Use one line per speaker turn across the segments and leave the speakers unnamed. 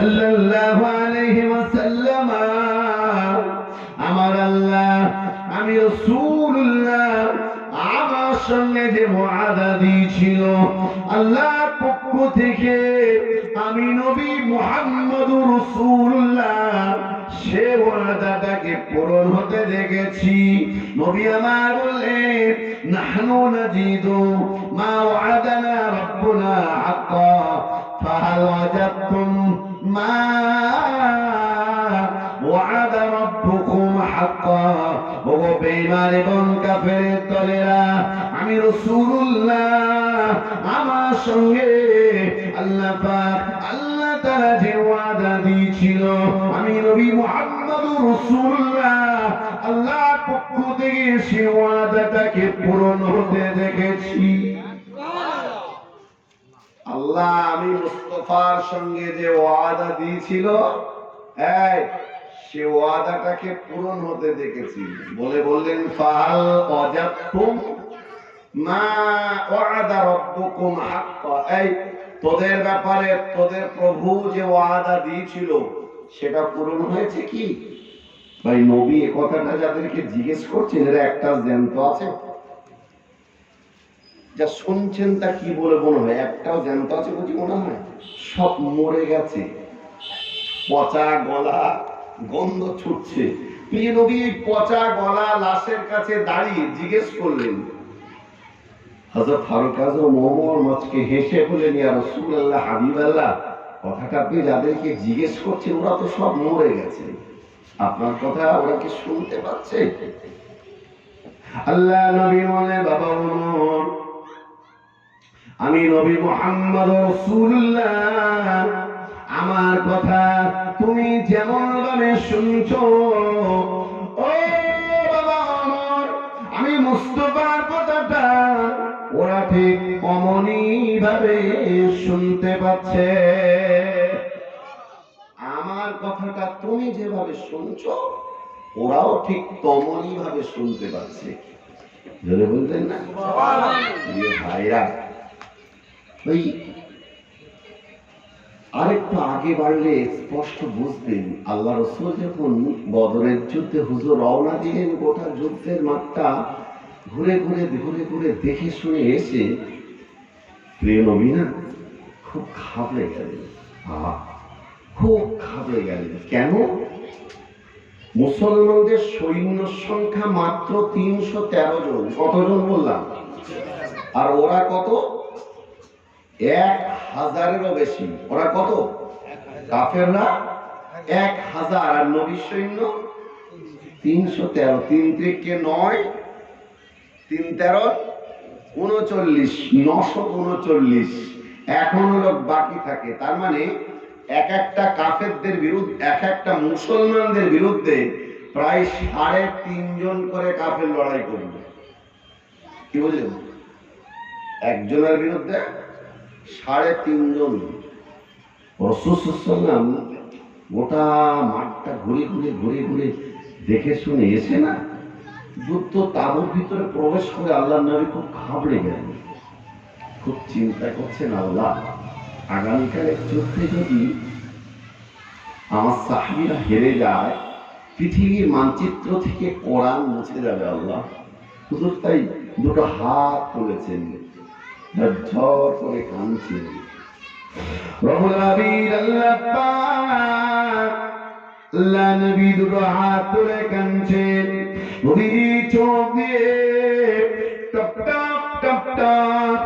সাল্লাল্লাহু আলাইহি ওয়াসাল্লাম, আমার আল্লাহ, আমি রাসূলুল্লাহ, আমার সঙ্গে যে ওয়াদা দিয়েছিল, আল্লাহর পক্ষ থেকে আমি নবী মুহাম্মদুর রাসূলুল্লাহ, সে ওয়াদাটাকে পূরণ হতে দেখেছি। নবী আমার বললেন, নাহনু নাজিদু মা ওয়াদানা রাব্বুনা হাক্কা, ফাহাল ওয়াজাদতুম মা وعد ربكم حقا ও বেঈমান এবং কাফেরের দলেরা আমি রাসূলুল্লাহ আমার সঙ্গে আল্লাহ পাক আল্লাহ তাআলা যে ওয়াদা দিয়েছিল আমি নবী মুহাম্মদুর রাসূলুল্লাহ আল্লাহর পক্ষ থেকে সেই ওয়াদাটাকে পূরণ হতে দেখেছি আল্লাহ আমি মুস্তফার সঙ্গে যে ওয়াদা দিয়েছিল, এই, সে ওয়াদাটাকে পূরণ হতে দেখেছি। বলে বললেন ফাল অজাতুম মা ওয়াদা রব্বুকুম হাক্কা। এই, তোদের ব্যাপারে তোদের প্রভু যে ওয়াদা দিয়েছিল, সেটা পূরণ হয়েছে কি? ভাই, নবী এ কথাটা যাদেরকে জিজ্ঞেস করছেন, এরা একটা জ্যান্ত আছে। যা শুনছেন তা কি বলে মনে হয়? একটাও জ্যান্ত আছে বুঝি মনে হয়? সব মরে গেছে। পচা গলা, গন্ধ ছুটছে। প্রিয় নবী, পচা গলা লাশের কাছে দাঁড়িয়ে জিজ্ঞেস করলেন, হযরত ফারুক আজম মচকে হেসে ইয়া হাবিবাল্লাহ। কথাটা আপনি যাদেরকে জিজ্ঞেস করছেন ওরা তো সব মরে গেছে। আপনার কথা ওরা কি শুনতে পাচ্ছে? আল্লাহ নবী বলে, বাবা ওমর আমি নবী মোহাম্মদ রাসূলুল্লাহ। আমার কথা তুমি যেমন ভাবে শুনছো ও বাবা আমার আমি মুস্তফার কথাটা ওরা ঠিক অমনি ভাবে শুনতে পাচ্ছে। আমার কথাটা তুমি যেভাবে শুনছো ওরাও ঠিক তমনি ভাবে শুনতে পাচ্ছে। বলতেন না? ভাইরা ওই আরেকটু আগে বাড়লে স্পষ্ট বুঝতেন, আল্লাহ রসুল যখন বদরের যুদ্ধে হুজুর রওনা দিলেন, গোটা যুদ্ধের মাঠটা ঘুরে ঘুরে ঘুরে ঘুরে দেখে শুনে এসে প্রিয় নবী না খুব খাবড়ে গেলেন। খুব খাবড়ে গেলেন। কেন? মুসলমানদের সৈন্য সংখ্যা মাত্র তিনশো তেরো জন। কতজন বললাম? আর ওরা কত? এক হাজারেরও বেশি। ওরা কত? কাফেররা এক হাজার। আর নবী সৈন্য? তিনশো তেরো। তিন ত্রিকে নয়, তিন তেরো, উনচল্লিশ। নশো উনচল্লিশ। এখনও লোক বাকি থাকে। তার মানে এক একটা কাফেরদের বিরুদ্ধে, এক একটা মুসলমানদের বিরুদ্ধে প্রায় সাড়ে তিনজন করে কাফের লড়াই করবে। কি বুঝলেন? একজনের বিরুদ্ধে সাড়ে তিনজন রসুসাল্লাম গোটা মাঠটা ঘুরে ঘুরে ঘুরে ঘুরে দেখে শুনে এসে না যুদ্ধ তাবুর ভিতরে প্রবেশ করে আল্লাহ নবী খুব ঘাবড়ে গেলেন। খুব চিন্তা করছেন আল্লাহ আগামীকালের যুদ্ধে যদি আমার সাহাবিরা হেরে যায়, পৃথিবীর মানচিত্র থেকে কোরআন মুছে যাবে আল্লাহ। হুজুর তাই দুটো হাত তুলেছেন। ঝর করে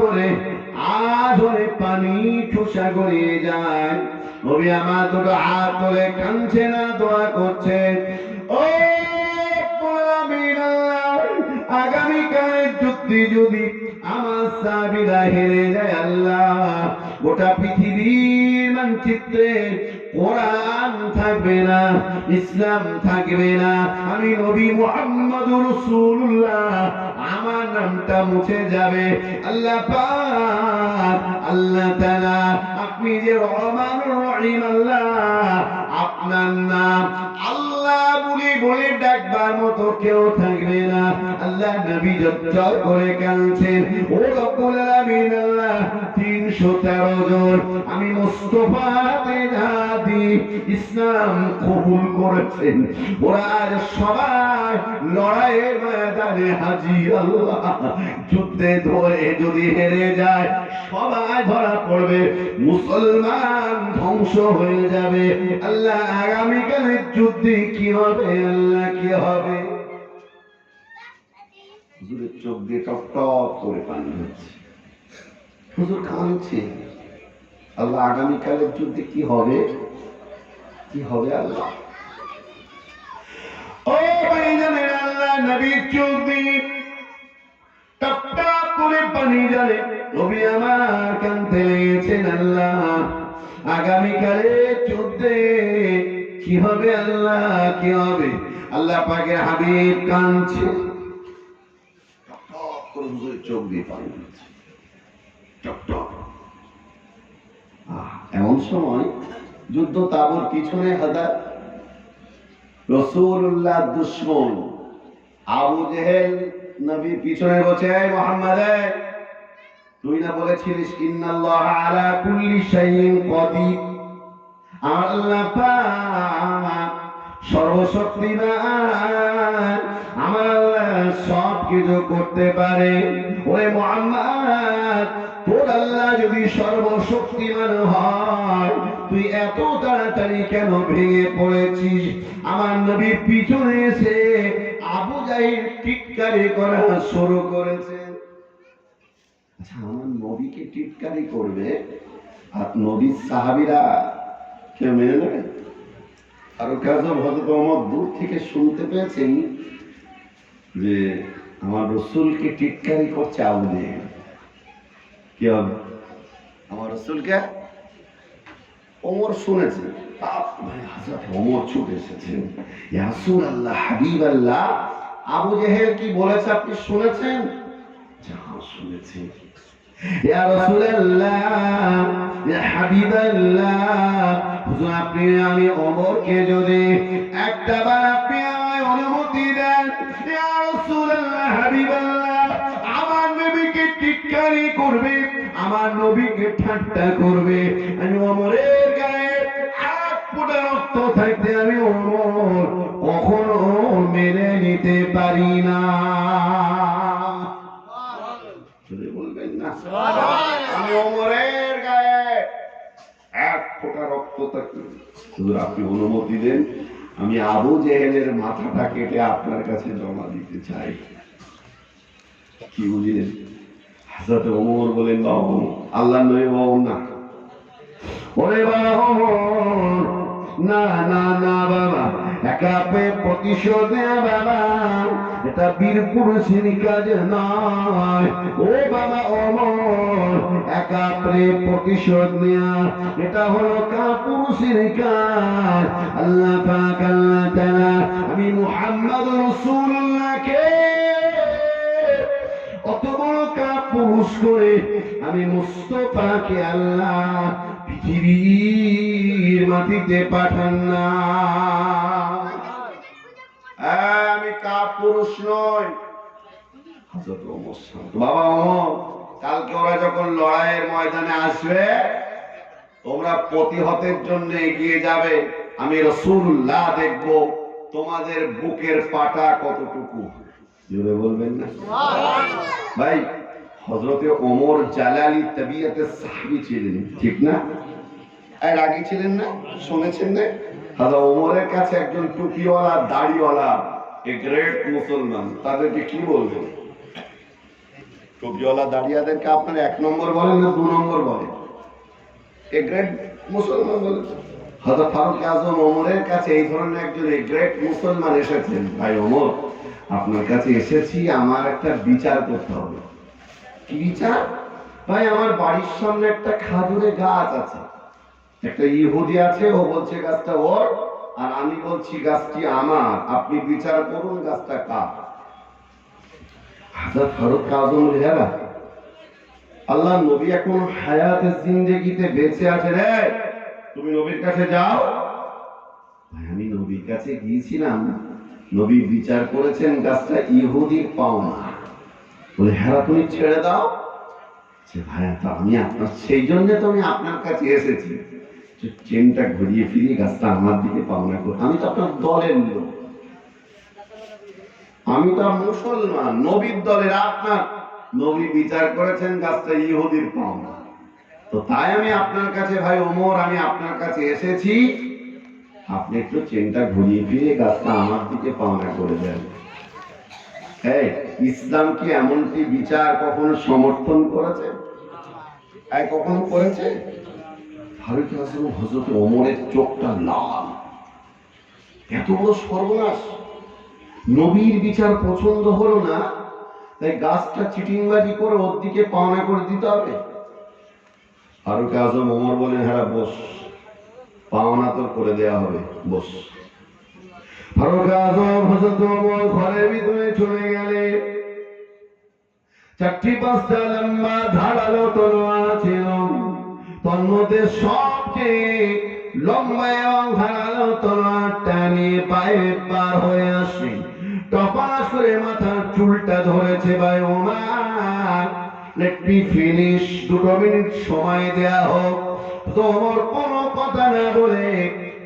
করে আধরে পানি ঠুসা গড়িয়ে যায়। নবী আমার দুটো হাত তুলে কাঁদছে না, দোয়া করছেন। ও আগামীকালের যুক্তি যদি গোটা পৃথিবীর মানচিত্রে কোরআন থাকবে না, ইসলাম থাকবে না। আমি নবী মুহাম্মদুর রাসূলুল্লাহ, আমার নামটা মুছে যাবে। আল্লাহ পাক, আল্লাহ তাআলা, আপনি যে রহমানুর রহিম আল্লাহ, আপনার নাম আল্লাহ বলে ডাকবার মতো কেউ থাকবে না। আল্লাহ নবী করে কাঁদছেন। ও রব্বুল আলামিন আল্লাহ 313 জন। আমি ইসলাম কবুল করেছেন। ওরা সবাই লড়াইয়ের ময়দানে আল্লাহ। যুদ্ধে ধরে যদি হেরে যায়, সবাই ধরা পড়বে। মুসলমান ধ্বংস হয়ে যাবে। আল্লাহ আগামীকালের যুদ্ধে কি হবে? আল্লাহ কি হবে? হুজুরের চোখ দিয়ে টপ টপ করে পানি হচ্ছে। হুজুর কাঁদছে। আল্লাহ আগামীকালের যুদ্ধে কি হবে? কি হবে আল্লাহ? ও ভাইজানের আল্লাহ, নবীর চোখ দিয়ে টপ টপ করে পানি জানে নবী আমার কানতে লেগেছেন আল্লাহ। আগামীকালে যুদ্ধে কি হবে আল্লাহ? কি হবে? আল্লাহ পাকের হাবিব কাঁদছে। চোখ দিয়ে পানি এমন সময় যুদ্ধ তাবর পিছনে রসুল্লাহ দুশ্মন আবু জেহেল নবীর পিছনে বসে "এই মোহাম্মদ তুই না বলেছিলিস, ইন্নাল্লাহ আলা কুল্লি শাইইন কদির। আল্লাহ সর্বশক্তিমান। আমার আল্লাহ সব কিছু করতে পারে। ওরে মোহাম্মদ, তোর আল্লাহ যদি সর্বশক্তিমান হয়, তুই এত তাড়াতাড়ি কেন ভেঙে পড়েছিস? আমার নবীর পিছনে এসে আবু জাহির টিটকারি করা শুরু করেছে। আচ্ছা আমার নবীকে টিটকারি করবে? আর নবীর সাহাবিরা কেউ মেনে নেবে? আর কাজ হজরত আমার দূর থেকে শুনতে পেয়েছেন যে আমার রসুলকে টিটকারি করছে আবু কি হবে? আমার রসুলকে? ওমর শুনেছে। ওমর ছুটে এসেছেন ইয়া রাসূলুল্লাহ হাবিব আল্লাহ আবু জেহেল কি বলেছে আপনি শুনেছেন? যা শুনেছি। ইয়া রাসূলুল্লাহ, ইয়া হাবিবাল্লাহ। হুজুর, আপনি আমি ওমরকে যদি একটা আপনি আমায় অনুমতি দেন, ইয়া রাসূলুল্লাহ, হাবিবাল্লাহ, আমার নবীকে টিটকারি করবে, আমার নবীকে ঠাট্টা করবে। আমি ওমরের গায়ে এক ফোঁটা রক্ত থাকতে আমি ওমর কখনো মেনে নিতে পারি না। আমি ওমরের গায়ে এক রক্ত হুজুর, আপনি অনুমতি দেন, আমি আবু জেহেলের মাথাটা কেটে আপনার কাছে জমা দিতে চাই। কি বুঝলেন? হাজরত ওমর বলেন, বাবু আল্লাহ নয় বাবু না। ওরে বাবা, না না না, বাবা একা পেয়ে প্রতিশোধ বাবা। এটা বীর পুরুষের কাজ নয়। ও বাবা অমর, একা পেয়ে প্রতিশোধ নেওয়া এটা হলো কা পুরুষের কাজ। আল্লাহ পাক, আল্লাহ তাআলা, আমি মুহাম্মদ রাসূলুল্লাহকে অত বড় কাপ পুরুষ করে আমি মুস্তফাকে আল্লাহ পৃথিবীর মাটিতে পাঠান না পুরুষ হযরত বাবা ওমর, কালকে ওরা যখন লড়াইয়ের ময়দানে আসবে, তোমরা প্রতিহতের জন্য এগিয়ে যাবে। আমি রসুল্লাহ দেখব তোমাদের বুকের পাটা কতটুকু। ছিলেন, ঠিক না? শুনেছেন না? দাদা ওমরের কাছে একজন টুপিওয়ালা, দাড়িওয়ালা এ গ্রেট মুসলমান, তাদেরকে কি বলবেন টুপিওয়ালা দাড়িয়াদেরকে আপনার এক নম্বর বলেন না দু নম্বর বলেন? এ গ্রেট মুসলমান বলেন। হয়তো ফারুক আজম ওমরের কাছে এই ধরনের একজন এই গ্রেট মুসলমান এসেছেন। ভাই ওমর, আপনার কাছে এসেছি, আমার একটা বিচার করতে হবে। কি বিচার? ভাই, আমার বাড়ির সামনে একটা খাজুরে গাছ আছে। একটা ইহুদি আছে, ও বলছে গাছটা ওর। আর আমি বলছি, গাছটি আমার। আপনি বিচার করুন গাছটা কার। হাজার ফারুক আজম রেহারা আল্লাহ নবী এখন হায়াতের জিন্দেগিতে বেঁচে আছে রে। তুমি নবীর কাছে যাও। ভাই, আমি নবীর কাছে গিয়েছিলাম। নবী বিচার করেছেন গাছটা ইহুদির পাওনা। বলে হ্যাঁ তুমি ছেড়ে দাও। যে ভাইয়া তো আমি আপনার, সেই জন্য তো আমি আপনার কাছে এসেছি। চেনটা ঘুরিয়ে ফিরিয়ে গাছটা আমার দিকে পাওনা করে। আমি তো আপনার দলের লোক। আমি তো মুসলমান, নবীর দলের আপনার। নবী বিচার করেছেন, গাছটা ইহুদির পাওনা। তো তাই আমি আপনার কাছে ভাই ওমর, আমি আপনার কাছে এসেছি। আপনি একটু চেনটা ঘুরিয়ে ফিরিয়ে গাছটা আমার দিকে পাওনা করে দেন। ইসলাম কি এমনটি বিচার কখনো সমর্থন করেছে? কখনো করেছে? ফারুক হাসান হজরত ওমরের চোখটা লাল। এত বড় সর্বনাশ। নবীর বিচার পছন্দ হলো না, তাই গাছটা চিটিংবাজি করে ওর দিকে পাওনা করে দিতে হবে। ফারুক আজম ওমর বলেন হ্যাঁ বস, পাওনা তোর করে দেয়া হবে, বস। ফারুক আজম হজরত ওমর ঘরের ভিতরে চলে গেলে, চারটি পাঁচটা লম্বা ধারালো তলোয়ার ছিল তন্মধ্যে সবচেয়ে লম্বা এবং ধারালো তলোয়ারটা নিয়ে পায়ে পার হয়ে আসে। টপাস করে মাথার চুলটা ধরেছে ভাই ওমার লেট মি ফিনিশ দুটো মিনিট সময় দেয়া হোক। তোমার কোনো কথা না বলে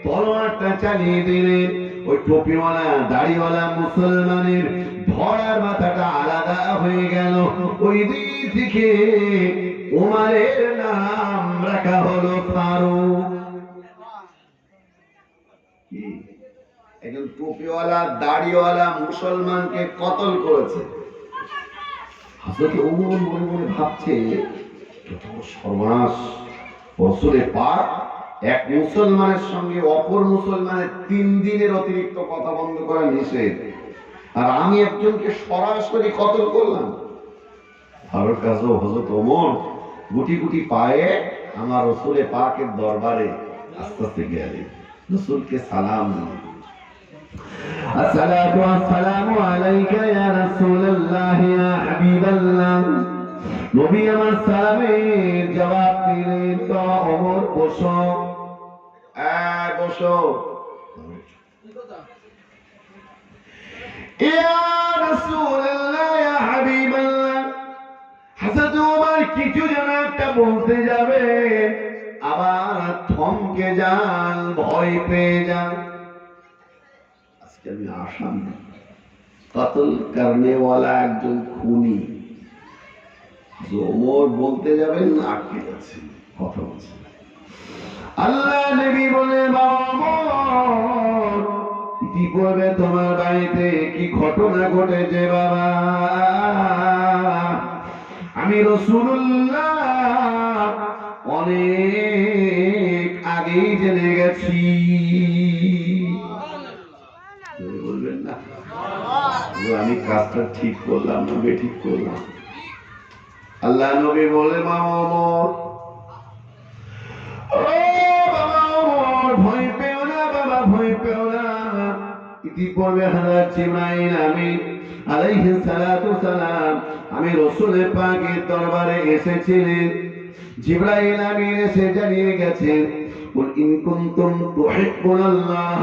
তলোয়ারটা চালিয়ে দিলেন ওই টুপিওয়ালা, দাড়িওয়ালা মুসলমানের ধরার মাথাটা আলাদা হয়ে গেল। ওই দিক থেকে উমারের নাম রাখা হলো ফারুক। একজন টুপিওয়ালা, দাড়িওয়ালা মুসলমানকে কতল করেছে? হযরত ওমর মনে মনে ভাবছে সর্বনাশ। বছরে পাক এক মুসলমানের সঙ্গে অপর মুসলমানের তিন দিনের অতিরিক্ত কথা বন্ধ করা নিষেধ আর আমি একজনকে সরাসরি কতল করলাম ফারুক আজম হজরত ওমর গুটি গুটি পায়ে আমার রসুলে পাকের দরবারে আস্তে আস্তে গেলে রসুলকে সালাম দিলেন।
الصلاة والسلام عليك يا رسول الله يا حبيب الله নবী আমার সালামের বসো
বসো
কিছু যেন একটা বলতে যাবে আবার থমকে যান, ভয় পেয়ে যান।
আজকে আমি আসামি। কতল করনেওয়ালা একজন খুনি। বলতে যাবেন আটকে যাচ্ছে, কথা বলছে।
আল্লাহ নবী বলে কি করবে তোমার বাড়িতে? কি ঘটনা ঘটেছে বাবা? আমি রসুল্লাহ অনেক আগেই জেনে গেছি।
বলবেন না? আমি কাজটা ঠিক করলাম না বেঠিক করলাম। আল্লাহ নবী বলে মা ওমর
ইতিপূর্বে হযরত জিবরাইল আমিন আলাইহিস সালাতু সালাম আমি রাসূলের পাকের দরবারে এসেছিলেন জিবরাইল আমিন এসে জানিয়ে গেছেন قل إن كنتم تحبون الله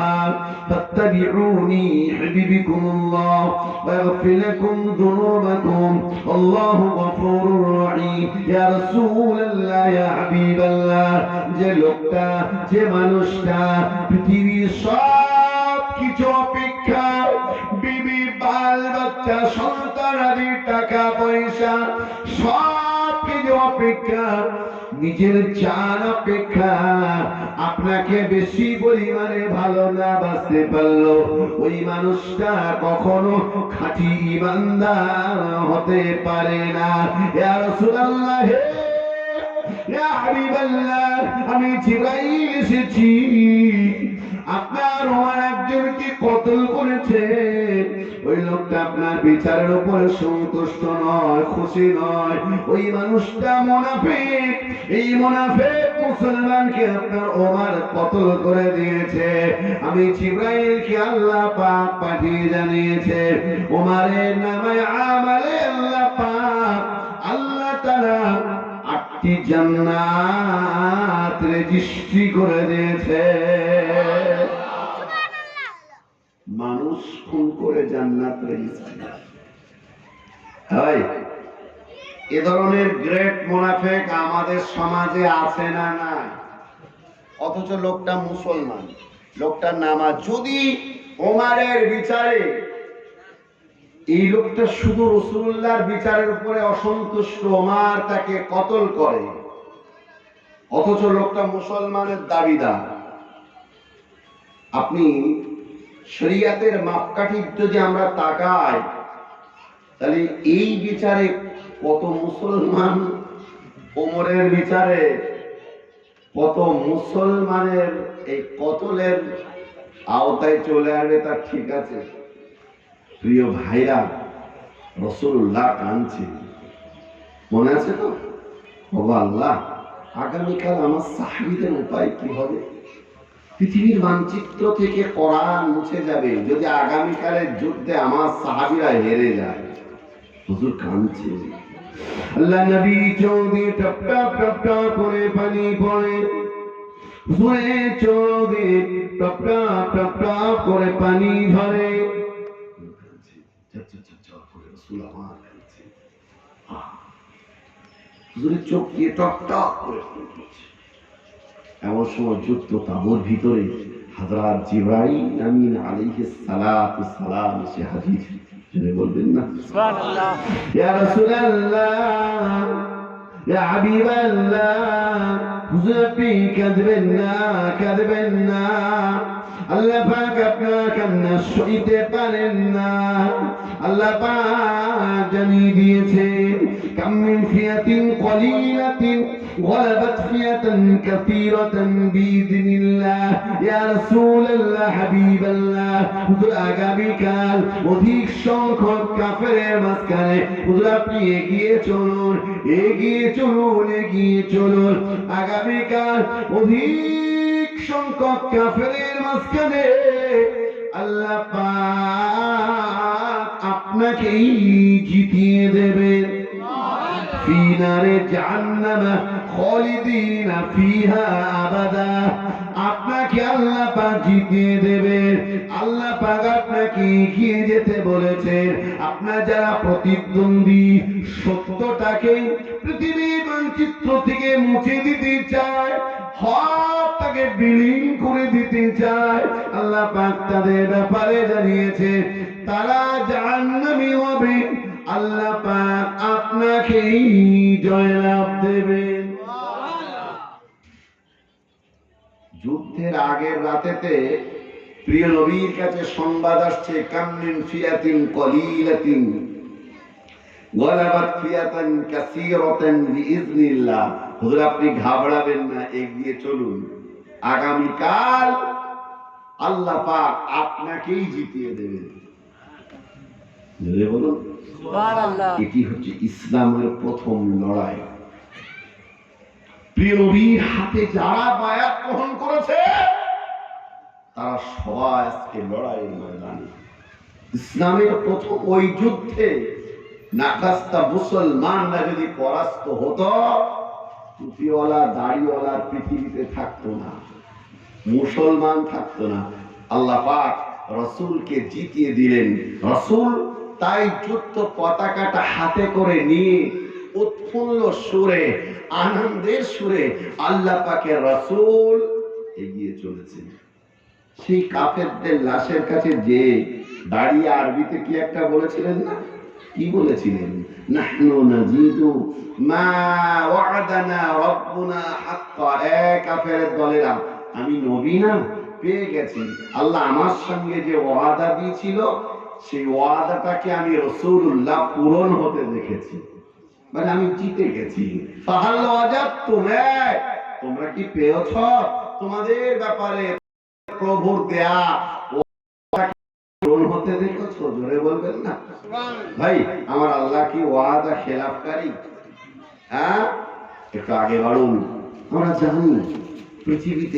فاتبعوني يحببكم الله ويغفر لكم ذنوبكم الله غفور رحيم يا رسول الله يا حبيب الله যে লোকটা যে মানুষটা পৃথিবীর সব কিছু অপেক্ষা বিবি, বাল বাচ্চা, সন্তান আদি, টাকা, পয়সা, সব কিছু অপেক্ষা, নিজের জান অপেক্ষা। আপনাকে বেশি পরিমাণে ভালো না বাঁচতে পারল ওই মানুষটা কখনো খাঁটি ইমানদার হতে পারে না। ইয়া রাসূলুল্লাহ, হে আমি জিবরাইল এসেছি। আপনার ওমর একজনকে কতল করেছে? ওই লোকটা আপনার বিচারের উপরে সন্তুষ্ট নয়, খুশি নয়। ওই মানুষটা মোনাফিক। এই মোনাফিক মুসলমানকে আপনার ওমর কতল করে দিয়েছে? আমি জিব্রাইলকে আল্লাহ পাক পাঠিয়ে জানিয়েছে ওমরের নামে আমালে আল্লাহ পাক, আল্লাহ তাআলা আটটি জান্নাত রেজিস্ট্রি করে দিয়েছে।
মানুষ খুন করে জান্নাত এ ধরনের গ্রেট মুনাফেক আমাদের সমাজে আছে না না অথচ লোকটা মুসলমান। লোকটার নামাজ যদি ওমারের বিচারে, এই লোকটা শুধু রসুল্লাহর বিচারের উপরে অসন্তুষ্ট, ওমার তাকে কতল করে? অথচ লোকটা মুসলমানের দাবিদার। আপনি শরিয়াতের মাপকাঠির যদি আমরা তাকাই, তাহলে এই বিচারে কত মুসলমান ওমরের বিচারে, কত মুসলমানের এই কতলের আওতায় চলে আসবে তার ঠিক আছে। প্রিয় ভাইরা রসুল্লাহ কাঁদছে। মনে আছে তো? বাবা আল্লাহ আগামীকাল আমার সাহাবিদের উপায় কি হবে? পৃথিবীর মানচিত্র থেকে কোরআন মুছে যাবে। যদি আগামীকালের যুদ্ধে আমার সাহাবিরা হেরে যায়। হুজুর কাঁদছে।
আল্লাহ নবী চৌদি টপ টপ টপ টপ করে পানি পড়ে। হুজুরে চৌদি টপ টপ টপ টপ করে পানি ধরে।
চোখ দিয়ে টপ টপ করে এমন সময় যুদ্ধ তাবুর ভিতরে হাজরাত জিবাই আমিন আলিকে সালাত সালাম সে হাজির। জেনে বলবেন না?
সুবহানাল্লাহ। ইয়া রাসূলুল্লাহ ইয়া হাবিবাল্লাহ হুজুর আপনি কাঁদবেন না কাঁদবেন না। আল্লাহ পাক আপনার কান্না সইতে পারেন না। আল্লাহ পাক জানিয়ে দিয়েছে কামিন ফিয়াতিন কলিলাতিন غلبت فئة كثيرة بإذن الله يا رسول الله حبيب الله হুজুর আগামীকাল অধিক সংখ্যক কাফেরের মাঝখানে হুজুর আপনি এগিয়ে চলুন এগিয়ে চলুন এগিয়ে চলুন আগামীকাল অধিক সংখ্যক কাফেরের মাঝখানে আল্লাহ পাক আপনাকেই জিতিয়ে দেবেন في نار আপনাকে আল্লাহ পাখি দিয়ে দেবেন। আল্লাহ পাক আপনাকে এগিয়ে যেতে বলেছেন। আপনার যারা প্রতিদ্বন্দ্বী সত্যটাকে পৃথিবীর মানচিত্র থেকে মুছে দিতে চায় হকটাকে বিলীন করে দিতে চায়, আল্লাহ পাক তাদের ব্যাপারে জানিয়েছে তারা জাহান্নামি হবে। আল্লাহ পাক আপনাকেই জয়লাভ দেবেন।
যুদ্ধের আগের রাতেতে প্রিয় নবীর কাছে সংবাদ আসছে কামনিন ফিয়াতিন কলিলাতিন গলাবাত ফিয়াতান কাসীরাতান বিইজনিল্লাহ হুজুর আপনি ঘাবড়াবেন না এগিয়ে চলুন। আগামীকাল আল্লাহ পাক আপনাকেই জিতিয়ে দেবেন। বলুন এটি হচ্ছে ইসলামের প্রথম লড়াই। প্রিয় নবীর হাতে যারা বায়াত গ্রহণ করেছে, তারা সবাই আজকে লড়াইয়ের ময়দানে। ইসলামের প্রথম ওই যুদ্ধে নাকাস্তা মুসলমানরা যদি পরাস্ত হতো, টুপিওয়ালা, দাড়িওয়ালা পৃথিবীতে থাকতো না, মুসলমান থাকতো না। আল্লাহ পাক রসুলকে জিতিয়ে দিলেন। রসুল তাই যুদ্ধ পতাকাটা হাতে করে নিয়ে উৎফুল্ল সুরে, আনন্দের সুরে আল্লাহ পাকের রসুল এগিয়ে চলেছেন। সেই কাফেরদের লাশের কাছে যে দাঁড়িয়ে আরবিতে কি একটা বলেছিলেন না? কি বলেছিলেন? নাহনু নাজিদু মা ওয়াদানা রব্বুনা হাক্কা। এ কাফেরের দলেরা, আমি নবী না, পেয়ে গেছি। আল্লাহ আমার সঙ্গে যে ওয়াদা দিয়েছিল, সেই ওয়াদাটাকে আমি রসুল্লাহ পূরণ হতে দেখেছি। মানে আমি জিতে গেছি। এ, তোমরা কি পেয়েছ? তোমাদের ব্যাপারে প্রভুর দেয়া। হতে দেখেছ জোরে বলবেন না? ভাই আমার আল্লাহ কি ওয়াদা খেলাফকারী? হ্যাঁ? একটু আগে বাড়ুন। আমরা জানি পৃথিবীতে